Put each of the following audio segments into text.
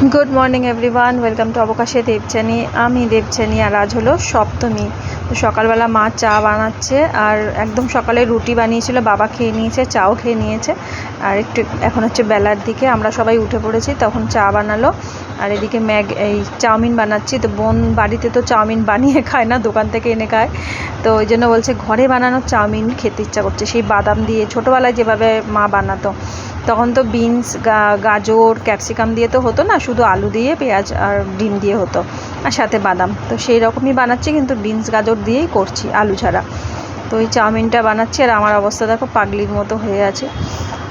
Good morning everyone welcome to অবকাশে Debchani আমি দেবচানি আর আজ হলো সপ্তমী। তো সকালবেলা মা চা বানাচ্ছে আর একদম সকালে রুটি বানিয়েছিল, বাবা খেয়ে নিয়েছে, চাও খেয়ে নিয়েছে। আর একটু এখন হচ্ছে বেলার দিকে আমরা সবাই উঠে পড়েছি, তখন চা বানালো। আর এদিকে ম্যাগ, এই চাউমিন বানাচ্ছি। তো বোন বাড়িতে তো চাউমিন বানিয়ে খায় না, দোকান থেকে এনে খায়। তো ওই জন্য বলছে ঘরে বানানো চাউমিন খেতে ইচ্ছা করছে। সেই বাদাম দিয়ে ছোটোবেলায় যেভাবে মা বানাতো, তখন তো বিনস গাজর, ক্যাপসিকাম দিয়ে তো হতো না শুধু আলু দিয়ে, পেঁয়াজ আর ডিম দিয়ে হতো আর সাথে বাদাম। তো সেই রকমই বানাচ্ছি, কিন্তু বিনস গাজর দিয়েই করছি আলু ছাড়া। তো এই চাউমিনটা বানাচ্ছি আর আমার অবস্থা দেখো পাগলির মতো হয়ে আছে।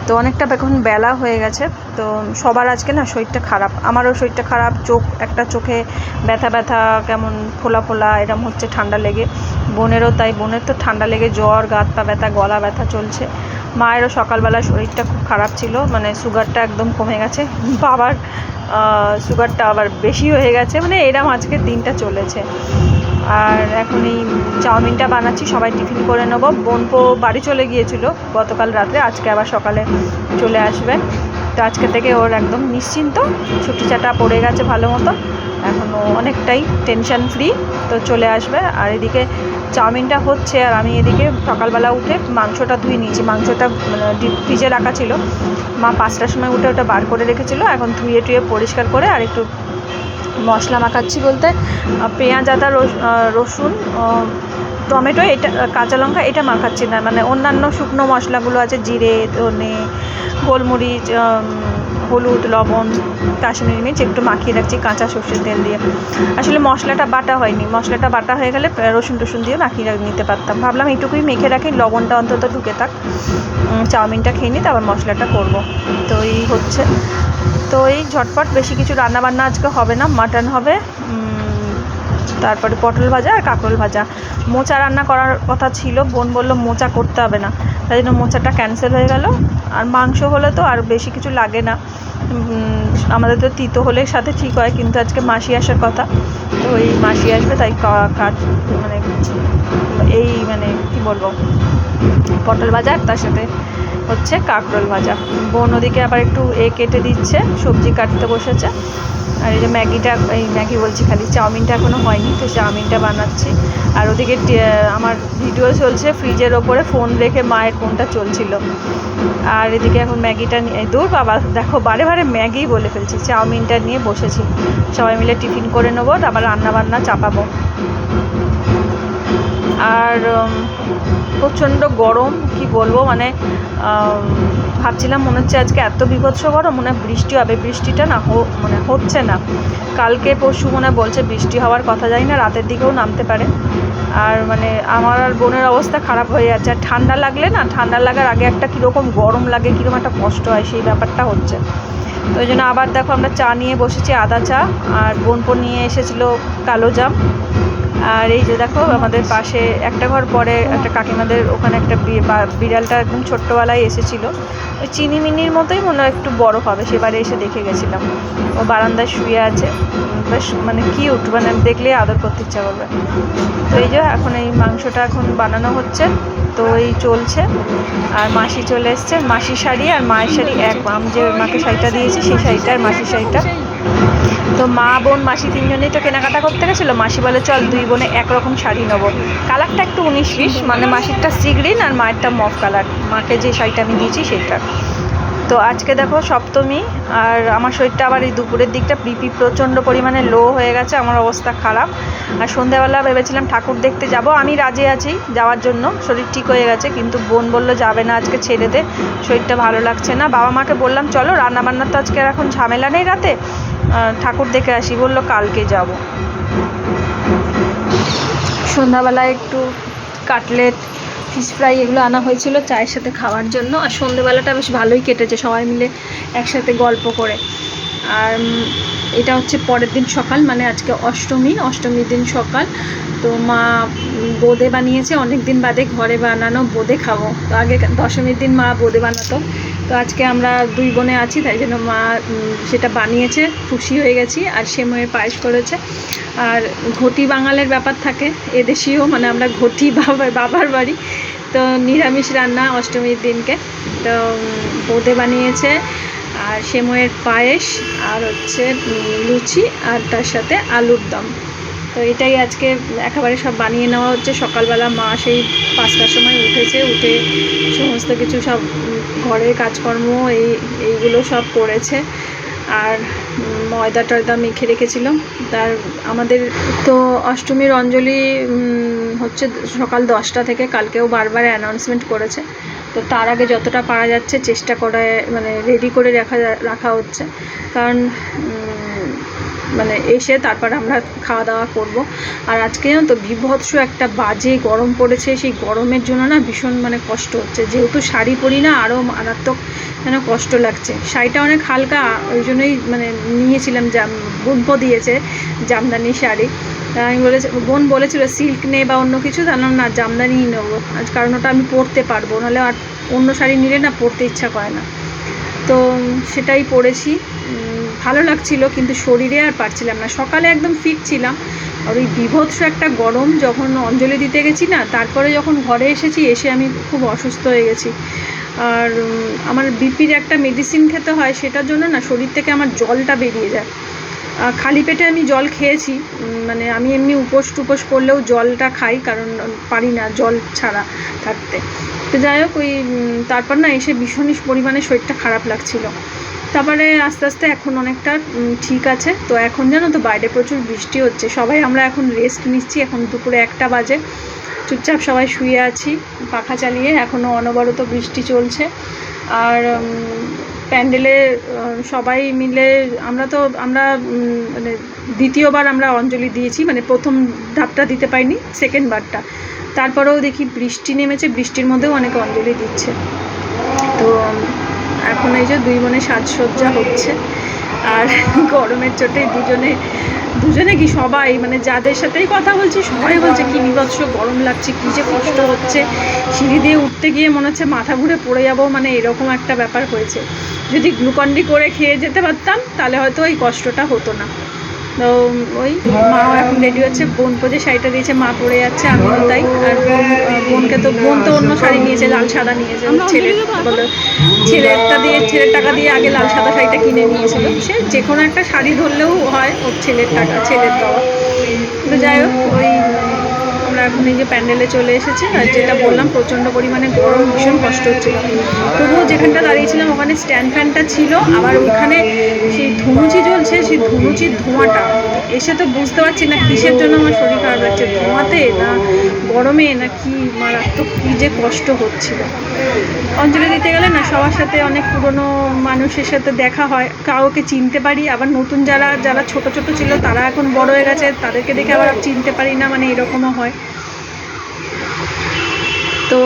তো অনেকটা এখন বেলা হয়ে গেছে, তো সবার আজকে না শরীরটা খারাপ। আমারও শরীরটা খারাপ, চোখ, একটা চোখে ব্যথা ব্যথা, কেমন ফোলা ফোলা, এরম হচ্ছে ঠান্ডা লেগে। বোনেরও তাই, বোনের তো ঠান্ডা লেগে জ্বর গাত পা ব্যথা, গলা ব্যথা চলছে। মায়েরও সকালবেলা শরীরটা খুব খারাপ ছিল মানে সুগারটা একদম কমে গেছে। বাবার সুগারটা আবার বেশি হয়ে গেছে মানে এরম আজকের দিনটা চলেছে। আর এখন এই চাউমিনটা বানাচ্ছি, সবাই টিফিন করে নেব। বোনপো বাড়ি চলে গিয়েছিল গতকাল রাতে, আজকে আবার সকালে চলে আসবে। তো আজকে থেকে ওর একদম নিশ্চিন্ত, ছুটি চাটা পড়ে গেছে ভালো মতো। এখন অনেকটাই টেনশন ফ্রি তো চলে আসবে। আর এদিকে চাউমিনটা হচ্ছে, আর আমি এদিকে সকালবেলা উঠে মাংসটা ধুয়ে নিয়েছি। মাংসটা মানে ডিপ ফ্রিজে রাখা ছিল। মা পাঁচটার সময় উঠে ওটা বার করে রেখেছিলো। এখন ধুয়ে টুয়ে পরিষ্কার করে আর একটু মশলা মাখাচ্ছি বলতে। পেঁয়াজ, আদা রসুন টমেটো, এটা, কাঁচা লঙ্কা, এটা মাখাচ্ছি না। মানে অন্যান্য শুকনো মশলাগুলো আছে, জিরে, ধনে, গোলমরিচ হলুদ, লবণ, কাশ্মীরি মির্চ একটু মাখিয়ে রাখছি, কাঁচা সর্ষের তেল দিয়ে। আসলে মশলাটা বাটা হয়নি। মশলাটা বাটা হয়ে গেলে রসুন টসুন দিয়ে মাখিয়ে নিতে পারতাম। ভাবলাম এইটুকুই মেখে রাখি, লবণটা অন্তত ঢুকে থাক। চাউমিনটা খেয়ে নিই, তারপর মশলাটা করব। তো এই হচ্ছে। তো এই ঝটপট, বেশি কিছু রান্নাবান্না আজকে হবে না, মাটন হবে। তারপরে পটল ভাজা আর কাঁকরোল ভাজা। মোচা রান্না করার কথা ছিল, বোন বলল মোচা করতে হবে না। তাই জন্য মোচাটা ক্যান্সেল হয়ে গেল। আর মাংস হলে তো আর বেশি কিছু লাগে না। আমাদের তো তিতো হলে সাথে ঠিক হয়, কিন্তু আজকে মাসি আসার কথা। তো ওই মাসি আসবে, তাই কাজ মানে এই মানে কি বলব? পটল ভাজা আর তার সাথে হচ্ছে কাঁকরোল ভাজা। বোন ওদিকে আবার একটু এ কেটে দিচ্ছে, সবজি কাটতে বসেছে। আর এই যে ম্যাগিটা, এই ম্যাগি বলছি খালি, চাউমিনটা এখনও হয়নি, তো চাউমিনটা বানাচ্ছি। আর ওদিকে আমার ভিডিও চলছে ফ্রিজের ওপরে, ফোন রেখে মায়ের ফোনটা চলছিল। আর এদিকে এখন ম্যাগিটা নিয়ে দূর বাবা, দেখো বারে বারে ম্যাগি বলে ফেলছি, চাউমিনটা নিয়ে বসেছি। সবাই মিলে টিফিন করে নেব, তারপর রান্না বান্না চাপাবো। আর প্রচণ্ড গরম, কি বলব মানে ভাবছিলাম মনে হচ্ছে আজকে এত বিভৎস গরম, মনে হয় বৃষ্টি হবে। বৃষ্টিটা না মানে হচ্ছে না। কালকে পরশু মনে বলছে বৃষ্টি হওয়ার কথা, জানি না, রাতের দিকেও নামতে পারে। আর মানে আমার আর বোনের অবস্থা খারাপ হয়ে যাচ্ছে। আর ঠান্ডা লাগলে না, ঠান্ডা লাগার আগে একটা কীরকম গরম লাগে, কীরকম একটা কষ্ট হয়, সেই ব্যাপারটা হচ্ছে। তো ওই জন্য আবার দেখো আমরা চা নিয়ে বসেছি, আদা চা, আর বোনপো নিয়ে এসেছিল কালো জাম। আর এই যে দেখো, আমাদের পাশে একটা ঘর, পরে একটা কাকিমাদের ওখানে একটা বিড়ালটা একদম ছোট্টবেলায় এসেছিল। ওই চিনিমিনির মতোই মনে হয় একটু বড় হবে। সেবারে এসে দেখে গেছিলাম। ও বারান্দায় শুয়ে আছে। বেশ মানে কিউট মানে দেখলে আদর করতে ইচ্ছা করবে। তো এই যে এখন এই মাংসটা এখন বানানো হচ্ছে। তো এই চলছে। আর মাসি চলে এসছে। মাসির শাড়ি আর মায়ের শাড়ি এক। আমি যে মাকে শাড়িটা দিয়েছি, সেই শাড়িটা আর মাসির শাড়িটা। তো মা বোন, মাসি তিনজনেই তো কেনাকাটা করতে গেছিল। মাসি বলে, চল দুই বোনে একরকম শাড়ি নেব। কালারটা একটু উনিশ বিশ মানে মাসিরটা সি গ্রিন আর মায়েরটা মফ কালার। মাকে যে শাড়িটা আমি দিয়েছি, সেটা। তো আজকে দেখো সপ্তমী, আর আমার শরীরটা আবার এই দুপুরের দিকটা বিপি প্রচণ্ড পরিমাণে লো হয়ে গেছে, আমার অবস্থা খারাপ। আর সন্ধ্যাবেলা ভেবেছিলাম ঠাকুর দেখতে যাব, আমি রাজি আছি যাওয়ার জন্য, শরীর ঠিক হয়ে গেছে, কিন্তু বোন বলল যাবে না আজকে ছেড়ে দে, শরীরটা ভালো লাগছে না। বাবা মাকে বললাম, চলো, রান্নাবান্নার তো আজকে এখন ঝামেলা নেই রাতে ঠাকুর দেখে আসি। বলল, কালকে যাব। সন্ধ্যাবেলায় একটু কাটলেট ফিশ ফ্রাই এগুলো আনা হয়েছিল চায়ের সাথে খাওয়ার জন্য। আর সন্ধেবেলাটা বেশ ভালোই কেটেছে সবাই মিলে একসাথে গল্প করে। আর এটা হচ্ছে পরের দিন সকাল মানে আজকে অষ্টমী, অষ্টমীর দিন সকাল। তো মা বোঁদে বানিয়েছে। অনেক দিন বাদে ঘরে বানানো বোঁদে খাব। তো আগে দশমীর দিন মা বোঁদে বানাতো। তো আজকে আমরা দুই বোনে আছি, তাই জন্য মা সেটা বানিয়েছে, খুশি হয়ে গেছি আর সেময়ের পায়েস করেছে। আর ঘটি বাঙালের ব্যাপার থাকে, এদেশীয় মানে আমরা ঘটি বাবার বাবার বাড়ি। তো নিরামিষ রান্না অষ্টমীর দিনকে। তো বোঁদে বানিয়েছে, আর সেময়ের পায়েস, আর হচ্ছে লুচি, আর তার সাথে আলুর দম। তো এটাই আজকে একেবারে সব বানিয়ে নেওয়া হচ্ছে। সকালবেলা মা সেই পাঁচটার সময় উঠেছে, উঠে সমস্ত কিছু সব ঘরের কাজকর্ম, এই, এইগুলো সব করেছে। আর ময়দা টয়দা মেখে রেখেছিল। তার, আমাদের তো অষ্টমীর অঞ্জলি হচ্ছে সকাল দশটা থেকে কালকেও বারবার অ্যানাউন্সমেন্ট করেছে। তো তার আগে যতটা পারা যাচ্ছে চেষ্টা করে মানে রেডি করে রাখা রাখা হচ্ছে। কারণ মানে এসে তারপর আমরা খাওয়া দাওয়া করব। আর আজকে তো, বিভৎস একটা বাজে গরম পড়েছে। সেই গরমের জন্য না ভীষণ মানে কষ্ট হচ্ছে। যেহেতু শাড়ি পরি না আরও মারাত্মক যেন কষ্ট লাগছে। শাড়িটা অনেক হালকা, ওই জন্যই মানে নিয়েছিলাম জাম বোনপো দিয়েছে জামদানি শাড়ি। আমি বলেছি, বোন বলেছিল, সিল্ক নে বা অন্য কিছু? জানলাম না জামদানিই নেব। আজ কারণ ওটা আমি পরতে পারব। নাহলে আর অন্য শাড়ি নিলে না পরতে ইচ্ছা করে না। তো সেটাই পরেছি। ভালো লাগছিল, কিন্তু শরীরে আর পারছিলাম না। সকালে একদম ফিট ছিলাম। আর ওই বিভৎস একটা গরম যখন অঞ্জলি দিতে গেছি না, তারপরে যখন ঘরে এসেছি, এসে আমি খুব অসুস্থ হয়ে গেছি। আর আমার বিপির একটা মেডিসিন খেতে হয়, সেটার জন্য না শরীর থেকে আমার জলটা বেরিয়ে যায়। খালি পেটে আমি জল খেয়েছি মানে আমি এমনি উপোস টুপোস করলেও জলটা খাই, কারণ পারি না জল ছাড়া থাকতে। তো যাই হোক, ওই তারপর না এসে ভীষণই পরিমাণে শরীরটা খারাপ লাগছিল। তারপরে আস্তে আস্তে এখন অনেকটা ঠিক আছে। তো এখন জানো তো বাইরে প্রচুর বৃষ্টি হচ্ছে। সবাই আমরা এখন রেস্ট নিচ্ছি। এখন দুপুরে একটা বাজে। চুপচাপ সবাই শুয়ে আছি, পাখা চালিয়ে। এখনও অনবরত বৃষ্টি চলছে। আর প্যান্ডেলে সবাই মিলে আমরা তো, আমরা মানে দ্বিতীয়বার আমরা অঞ্জলি দিয়েছি। মানে প্রথম ধাপটা দিতে পাইনি সেকেন্ড বারটা। তারপরেও দেখি বৃষ্টি নেমেছে। বৃষ্টির মধ্যেও অনেকে অঞ্জলি দিচ্ছে। তো এখন এই যে দুই বোনে সাজসজ্জা হচ্ছে। আর গরমের চোটে দুজনে দুজনে কি সবাই? মানে যাদের সাথেই কথা বলছি, সবাই বলছে, কি বিভৎস গরম লাগছে, কী যে কষ্ট হচ্ছে। সিঁড়ি দিয়ে উঠতে গিয়ে মনে হচ্ছে মাথা ঘুরে পড়ে যাব মানে এরকম একটা ব্যাপার হয়েছে। যদি গ্লুকন্ডি করে খেয়ে যেতে পারতাম, তাহলে হয়তো এই কষ্টটা হতো না। তো ওই মাও এখন রেডি হচ্ছে বোন যে শাড়িটা দিয়েছে মা পরে যাচ্ছে আমিও তাই। আর বোন বোনকে তো বোন তো অন্য শাড়ি নিয়েছে লাল সাদা নিয়েছে। ছেলে বলে ছেলেরটা দিয়ে ছেলের টাকা দিয়ে আগে লাল সাদা শাড়িটা কিনে নিয়েছিল। সে যে কোনো একটা শাড়ি ধরলেও হয় ওর ছেলের টাকা ছেলের দেওয়া। তো যাই হোক ওই আমরা এখন এই যে প্যান্ডেলে চলে এসেছি আর যেটা বললাম, প্রচণ্ড পরিমাণে গরম, ভীষণ কষ্ট হচ্ছিল। তবুও যেখানটা দাঁড়িয়েছিলাম ওখানে স্ট্যান্ড ফ্যানটা ছিল, আবার ওখানে সেই ধুনুচি জ্বলছে, সেই ধুনুচির ধোঁয়াটা। এসে তো বুঝতে পারছি না কিসের জন্য আমার শরীর খারাপ লাগছে, ধোঁয়াতে না গরমে না কি মারাত্মক কী যে কষ্ট হচ্ছিল। অঞ্জলি দিতে গেলে না, সবার সাথে অনেক পুরনো মানুষের সাথে দেখা হয়, কাউকে চিনতে পারি, আবার নতুন যারা যারা ছোট ছোট ছিল তারা এখন বড় হয়ে গেছে, তাদেরকে দেখে আবার চিনতে পারি না মানে এরকমও হয়। তো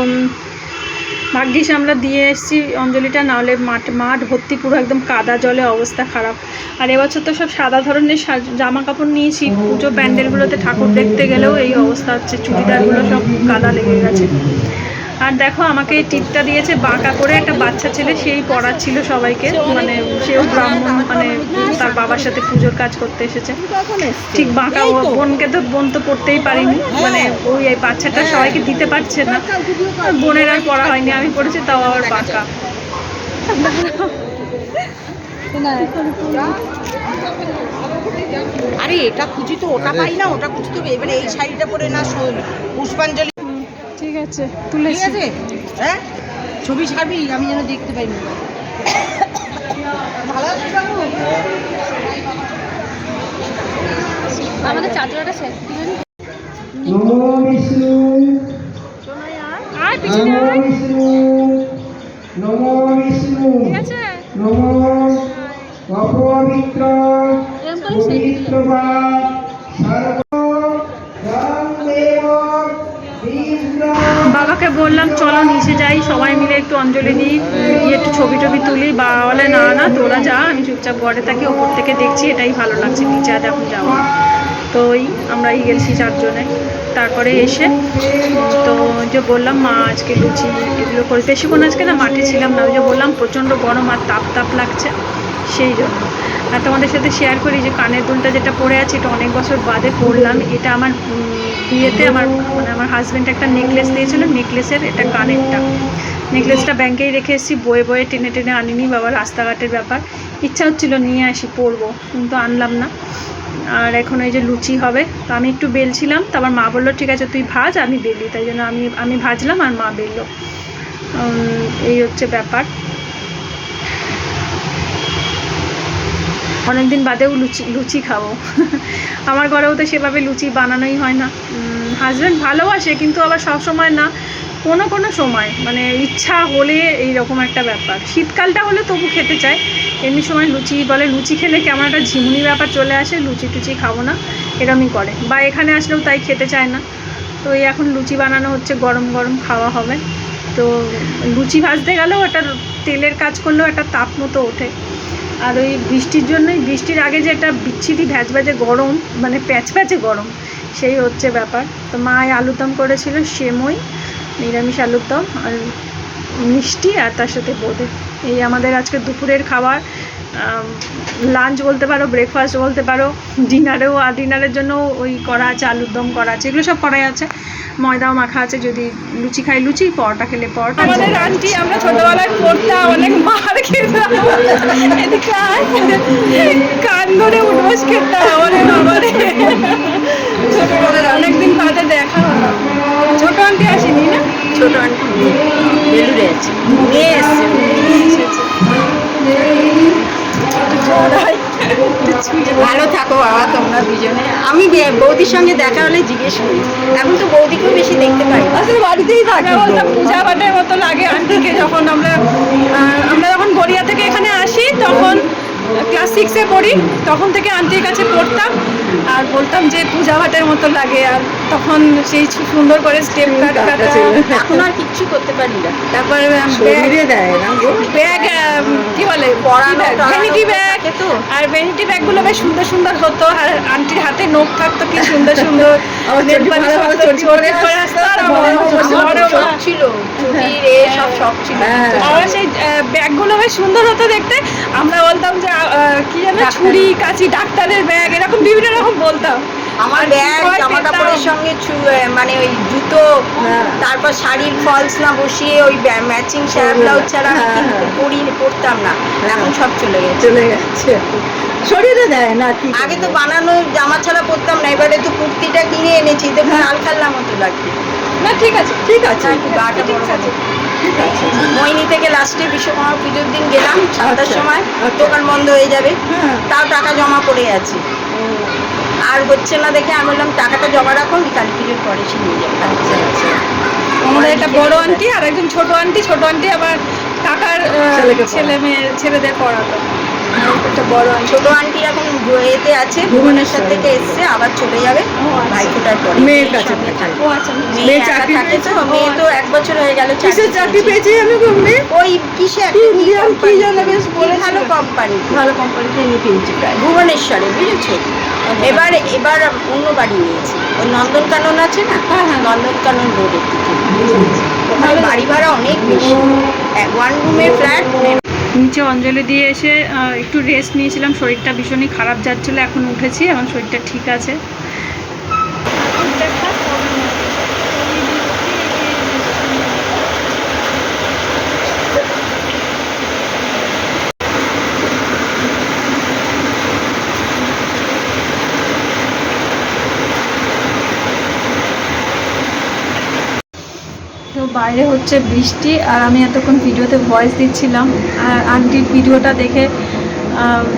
ভাগ্যিস আমরা দিয়ে এসেছি অঞ্জলিটা, নাহলে মাঠ মাঠ ভর্তি পুরো একদম কাদা জলে অবস্থা খারাপ। আর এবছর তো সব সাদা ধরনের জামা কাপড় নিয়েছি, পুজো প্যান্ডেলগুলোতে ঠাকুর দেখতে গেলেও এই অবস্থা হচ্ছে, চুড়িদারগুলো সব কাদা লেগে গেছে। আর দেখো আমাকে এই টিপটা দিয়েছে বাঁকা করে একটা বাচ্চা ছেলে সেই পড়াচ্ছিল সবাইকে। মানে সেও ব্রাহ্মণ মানে তার বাবার সাথে পুজোর কাজ করতে এসেছে। ঠিক বাঁকা বোনকে তো বোন তো পড়তেই পারিনি। মানে ওই এই বাচ্চাটা সবাইকে দিতে পারছে না। আর বোনের আর পড়া হয়নি আমি পড়েছি তাও আবার বাঁকা। আরে এটা খুঁজি তো ওটা পাই না ওটা খুঁজি তো এবারে এই শাড়িটা পরে না পুষ্পাঞ্জলি ঠিক আছে ঠিক তুলেছি আছে? হ্যাঁ? ছবি ছাড়বি? আমি যেন দেখতে পাই ভালো আছিস বাবু? আমাদের চাদরটা সেট নমো বিষ্ণু আর? পিছনে নমো বিষ্ণু। নমো বিষ্ণু। ঠিক আছে নমো অপবিত্র পবিত্র বা সর্ব বাবাকে বললাম, চলো নিচে যাই, সবাই মিলে একটু অঞ্জলি দিই, গিয়ে একটু ছবি টবি তুলি। বাবা বলে, না না, তোরা যা, আমি চুপচাপ ঘরে থাকি, ওপর থেকে দেখছি, এটাই ভালো লাগছে, নিচে আর এখন যাব তো ওই আমরাই গেছি চারজনে। তারপরে এসে, তো যে বললাম, মা, আজকে লুচি এগুলো করে বেশিক্ষণ আজকে না মাঠে ছিলাম না, ওই যে বললাম, প্রচণ্ড গরম আর তাপ তাপ লাগছে, সেই জন্য। আর তোমাদের সাথে শেয়ার করি যে কানের দুলটা যেটা পরে আছে, এটা অনেক বছর বাদে পরলাম এটা আমার বিয়েতে আমার মানে আমার হাজব্যান্ড একটা নেকলেস দিয়েছিল নেকলেসের এটা কানেরটা। নেকলেসটা ব্যাংকেই রেখে এসেছি, বয়ে বয়ে টেনে টেনে আনিনি, বাবা রাস্তাঘাটের ব্যাপার। ইচ্ছা হচ্ছিল নিয়ে আসি, পরবো, কিন্তু আনলাম না। আর এখন ওই যে লুচি হবে, তো আমি একটু বেলছিলাম তারপর মা বলল, ঠিক আছে, তুই ভাজ, আমি বেলি। তাই জন্য আমি আমি ভাজলাম আর মা বেললো। এই হচ্ছে ব্যাপার। অনেকদিন বাদেও লুচি লুচি খাব। আমার ঘরেও তো সেভাবে লুচি বানানোই হয় না। হাজব্যান্ড ভালোবাসে, কিন্তু আবার সব সময় না, কোনো কোনো সময়। মানে ইচ্ছা হলে এই রকম একটা ব্যাপার। শীতকালটা হলে তবু খেতে চায়। এমনি সময় লুচি বলে, লুচি খেলে কেমন একটা ঝিমুনি ব্যাপার চলে আসে, লুচি টুচি খাব না এরমই করে। বা এখানে আসলেও তাই খেতে চায় না। তো এই এখন লুচি বানানো হচ্ছে, গরম গরম খাওয়া হবে। তো লুচি ভাজতে গেলেও একটা তেলের কাজ করলেও একটা তাপ মতো ওঠে। আর ওই বৃষ্টির জন্যই, বৃষ্টির আগে যে একটা বিচ্ছিরি ভ্যাজ ভ্যাজে গরম মানে প্যাচ প্যাচে গরম, সেই হচ্ছে ব্যাপার। তো মা আলুর আলুরদম করেছিল সেমই নিরামিষ আলুরদম আর মিষ্টি আর তার সাথে বোঁদে। এই আমাদের আজকে দুপুরের খাবার। লাঞ্চ বলতে পারো ব্রেকফাস্ট বলতে পারো ডিনারেও আর ডিনারের জন্য ওই করা আছে আলুর দম করা আছে এগুলো সব করাই আছে। ময়দাও মাখা আছে যদি লুচি খাই লুচি পরোটা খেলে পরোটা। আমাদের আন্টি আমরা ছোটবেলায় পড়তাম অনেক মার খেতাম। কান ধরে উঠবস খেতাম ওরে বাবারে। ছোটবেলার অনেকদিন বাদে দেখা হলো। ছোট আন্টি আসেনি না? ছোট আন্টি বেলুড়ে আছে। এসছে। ভালো থাকো বাবা তোমরা দুজনে। আমি বৌদির সঙ্গে দেখা হলে জিজ্ঞেস করি। এখন তো বৌদিকেও বেশি দেখতে পাই। আসলে বাড়িতেই থাকে বলতাম পূজা পাঠের মতো লাগে আন্টিকে যখন আমরা আমরা যখন গড়িয়া থেকে এখানে আসি তখন ক্লাস সিক্সে পড়ি তখন থেকে আন্টির কাছে পড়তাম। আর বলতাম যে পূজা পাঠের মতো লাগে আর তখন সেই সুন্দর করে স্টেপ কাট কাটা। এখন আর কিচ্ছু করতে পারি না। তারপরে ব্যাগ কি বলে ভ্যানিটি ব্যাগ আর ভ্যানিটি ব্যাগগুলো বেশ সুন্দর সুন্দর হতো আর আন্টির হাতে নখ থাকতো কি সুন্দর সুন্দর। ছিল এ সব শখ ছিল। আমার সেই ব্যাগগুলো বেশ সুন্দর হতো দেখতে। আমরা বলতাম যে কি যেন ডাক্তারের। ছুরি কাঁচি ডাক্তারের ব্যাগ এরকম বিভিন্ন রকম বলতাম। আমার ব্যাগ জামা কাপড়ের সঙ্গে মানে ওই জুতো তারপর শাড়ির ফলস না বসিয়ে ওই ম্যাচিং শাড়ি ব্লাউজ ছাড়া কিন্তু পরি পরতাম না। এখন সব চলে গেছে। চলে যাচ্ছে শরীরে দেয় না কি আগে তো বানানো জামা ছাড়া পরতাম না এবারে তো কুর্তিটা কিনে এনেছি দেখুন লাল খাল্লা মতো লাগছে না ঠিক আছে ঠিক আছে। একটু গাটা ঠিক আছে। আছে। মইনি থেকে লাস্টে বিশ্বকর্মা পুজোর দিন গেলাম সাতটার আচ্ছা, সময়। আচ্ছা। দোকান বন্ধ হয়ে যাবে। হ্যাঁ। তাও টাকা জমা পড়ে আছে। আর হচ্ছে না দেখে আমি বললাম টাকাটা জমা রাখো আমি কালী পুজোর পরে সে নিয়ে যাব। আচ্ছা আচ্ছা। আমাদের একটা বড় আন্টি আর একজন ছোট আন্টি ছোট আন্টি আবার কাকার। ছেলে মেয়ে ছেলেদের পড়াতো। একটা বড় ছোট আন্টি এখন এতে আছে ভুবনেশ্বর থেকে এসছে আবার চলে যাবে পরে মেয়ের কাছে। ও আচ্ছা মেয়ে মেয়ে চাকরি পেয়েছে? মেয়ে তো এক বছর হয়ে গেল কিসের চাকরি পেয়েছি। আমি গমনি ওই কিসে কি জান- বেশ। ভালো কোম্পানি? ভালো কোম্পানিতে পেয়েছি প্রায়। ভুবনেশ্বরে বুঝেছ? এবার এবার অন্য বাড়ি নিয়েছি। ওই নন্দনকানন আছে না? হ্যাঁ, হ্যাঁ। নন্দনকানন রোডের দিকে। ওখানে বাড়ি ভাড়া অনেক বেশি। ওয়ান রুমের ফ্ল্যাট নিচে অঞ্জলি দিয়ে এসে একটু রেস্ট নিয়েছিলাম। শরীরটা ভীষণই খারাপ যাচ্ছিল এখন উঠেছি এখন শরীরটা ঠিক আছে তো বাইরে হচ্ছে বৃষ্টি আর আমি এতক্ষণ ভিডিওতে ভয়েস দিচ্ছিলাম। আর আন্টির ভিডিওটা দেখে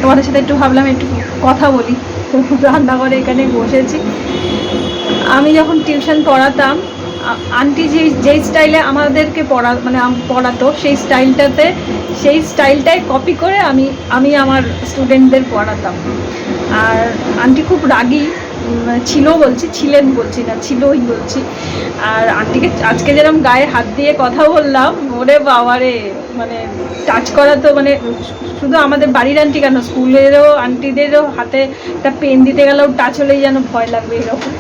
তোমাদের সাথে একটু ভাবলাম একটু কথা বলি। তো রান্নাঘরে এখানে বসেছি। আমি যখন টিউশন পড়াতাম আন্টি যে যেই স্টাইলে আমাদেরকে পড়া মানে পড়াতো, সেই স্টাইলটাতে সেই স্টাইলটাই কপি করে আমি আমি আমার স্টুডেন্টদের পড়াতাম। আর আন্টি খুব রাগী ছিল বলছি, ছিলেন বলছি না, ছিলই বলছি। আর আন্টিকে আজকে যেরকম গায়ে হাত দিয়ে কথা বললাম, ওরে বাবারে মানে টাচ করা তো মানে শুধু আমাদের বাড়ির আন্টি কেন, স্কুলেরও আন্টিদেরও হাতে একটা পেন দিতে গেলেও টাচ হলেই যেন ভয় লাগবে এরকম।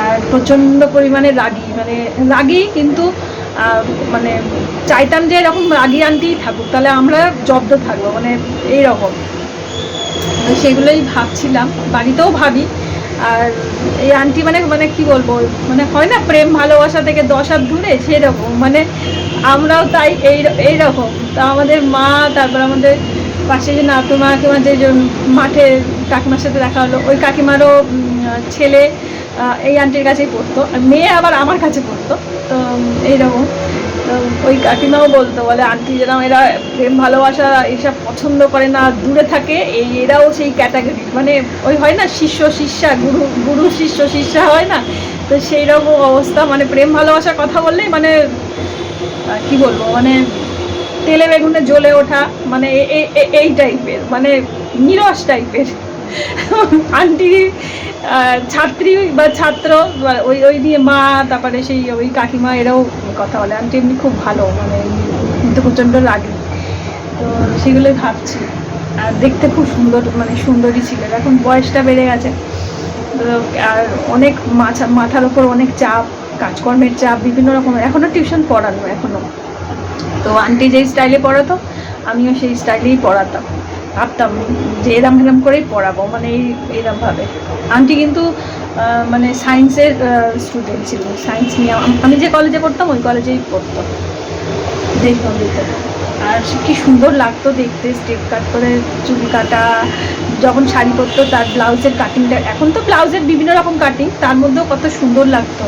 আর প্রচণ্ড পরিমাণে রাগী মানে রাগী কিন্তু মানে চাইতাম যে এরকম রাগী আন্টিই থাকুক, তাহলে আমরা জব্দ থাকব মানে এইরকম। সেগুলোই ভাবছিলাম, বাড়িতেও ভাবি আর এই আন্টি মানে মানে কি বলব মানে হয় না প্রেম ভালোবাসা থেকে দশ হাত দূরে? সেরকম। মানে আমরাও তাই এই, এইরকম। তা আমাদের মা, তারপর আমাদের পাশে যে নাতুমা কাকিমা যে মাঠে কাকিমার সাথে দেখা হলো, ওই কাকিমারও ছেলে এই আন্টির কাছেই পড়তো। আর মেয়ে আবার আমার কাছে পড়তো। তো এইরকম। ওই কাকিমাও বলতো, বলে, আন্টি যেরকম এরা প্রেম, ভালোবাসা, এসব পছন্দ করে না, দূরে থাকে, এই এরাও সেই ক্যাটাগরি মানে ওই হয় না, শিষ্য, শিষ্যা, গুরু গুরু, শিষ্য, শিষ্যা হয় না? তো সেই রকম অবস্থা মানে প্রেম, ভালোবাসার কথা বললেই মানে কি বলব মানে তেলে বেগুনে জ্বলে ওঠা মানে এই টাইপের মানে নিরস টাইপের আন্টি ছাত্রী বা ছাত্র ওই ওই দিয়ে মা, তারপরে সেই ওই কাকিমা, এরাও কথা বলে। আন্টি এমনি খুব ভালো মানে কিন্তু প্রচণ্ড লাগে তো সেগুলোই ভাবছি। আর দেখতে খুব সুন্দর মানে সুন্দরী ছিলেন এখন বয়সটা বেড়ে গেছে। আর অনেক মাথা মাথার ওপর অনেক চাপ, কাজকর্মের চাপ, বিভিন্ন রকমের এখনও টিউশন পড়ানো এখনও তো আন্টি যেই স্টাইলে পড়াতো, আমিও সেই স্টাইলেই পড়াতাম। ভাবতাম যে এরম এরম করেই পড়াবো মানে এই এরমভাবে। আন্টি কিন্তু মানে সায়েন্সের স্টুডেন্ট ছিল। সায়েন্স নিয়ে আমি যে কলেজে পড়তাম, ওই কলেজেই পড়তো দেশবন্দিতে আর কি সুন্দর লাগতো দেখতে স্টেপ কাট করে চুল কাটা, যখন শাড়ি পরতো তার ব্লাউজের কাটিংটা এখন তো ব্লাউজের বিভিন্ন রকম কাটিং তার মধ্যেও কত সুন্দর লাগতো।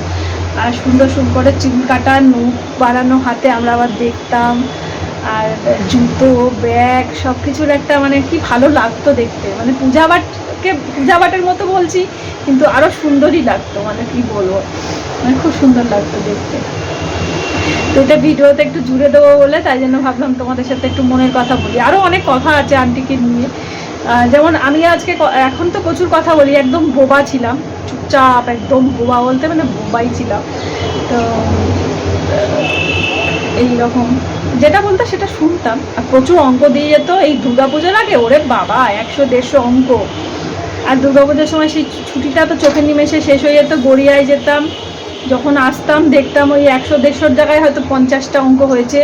আর সুন্দর সুন্দর করে চুল কাটা, নখ বাড়ানো, হাতে আমরা আবার দেখতাম। আর জুতো, ব্যাগ সব কিছুর একটা মানে কি ভালো লাগতো দেখতে। মানে পূজা বাটকে পূজা বাটের মতো বলছি, কিন্তু আরও সুন্দরই লাগতো মানে কি বলব। মানে খুব সুন্দর লাগতো দেখতে। তো এটা ভিডিওতে একটু জুড়ে দেবো বলে, তাই জন্য ভাবলাম তোমাদের সাথে একটু মনের কথা বলি। আরও অনেক কথা আছে আন্টিকে নিয়ে। যেমন আমি আজকে এখন তো প্রচুর কথা বলি, একদম বোবা ছিলাম, চুপচাপ, একদম বোবা বলতে মানে বোবাই ছিলাম। তো এই রকম যেটা বলতো সেটা শুনতাম। আর প্রচুর অঙ্ক দিয়ে যেত। এই দুর্গাপুজোর আগে ওরে বাবা, একশো দেড়শো অঙ্ক। আর দুর্গাপুজোর সময় সেই ছুটিটা তো চোখের নিমেষে শেষ হয়ে যেত, গড়িয়ায় যেতাম। যখন আসতাম, দেখতাম ওই একশো দেড়শোর জায়গায় হয়তো পঞ্চাশটা অঙ্ক হয়েছে।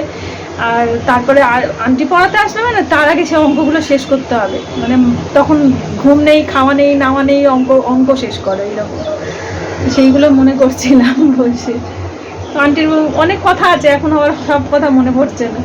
আর তারপরে আর আন্টি পড়াতে আসবে মানে তার আগে সে অঙ্কগুলো শেষ করতে হবে। মানে তখন ঘুম নেই, খাওয়া নেই নাওয়া নেই, অঙ্ক অঙ্ক শেষ করে এইরকম। সেইগুলো মনে করছিলাম তো আন্টির অনেক কথা আছে এখন আবার সব কথা মনে পড়ছে না।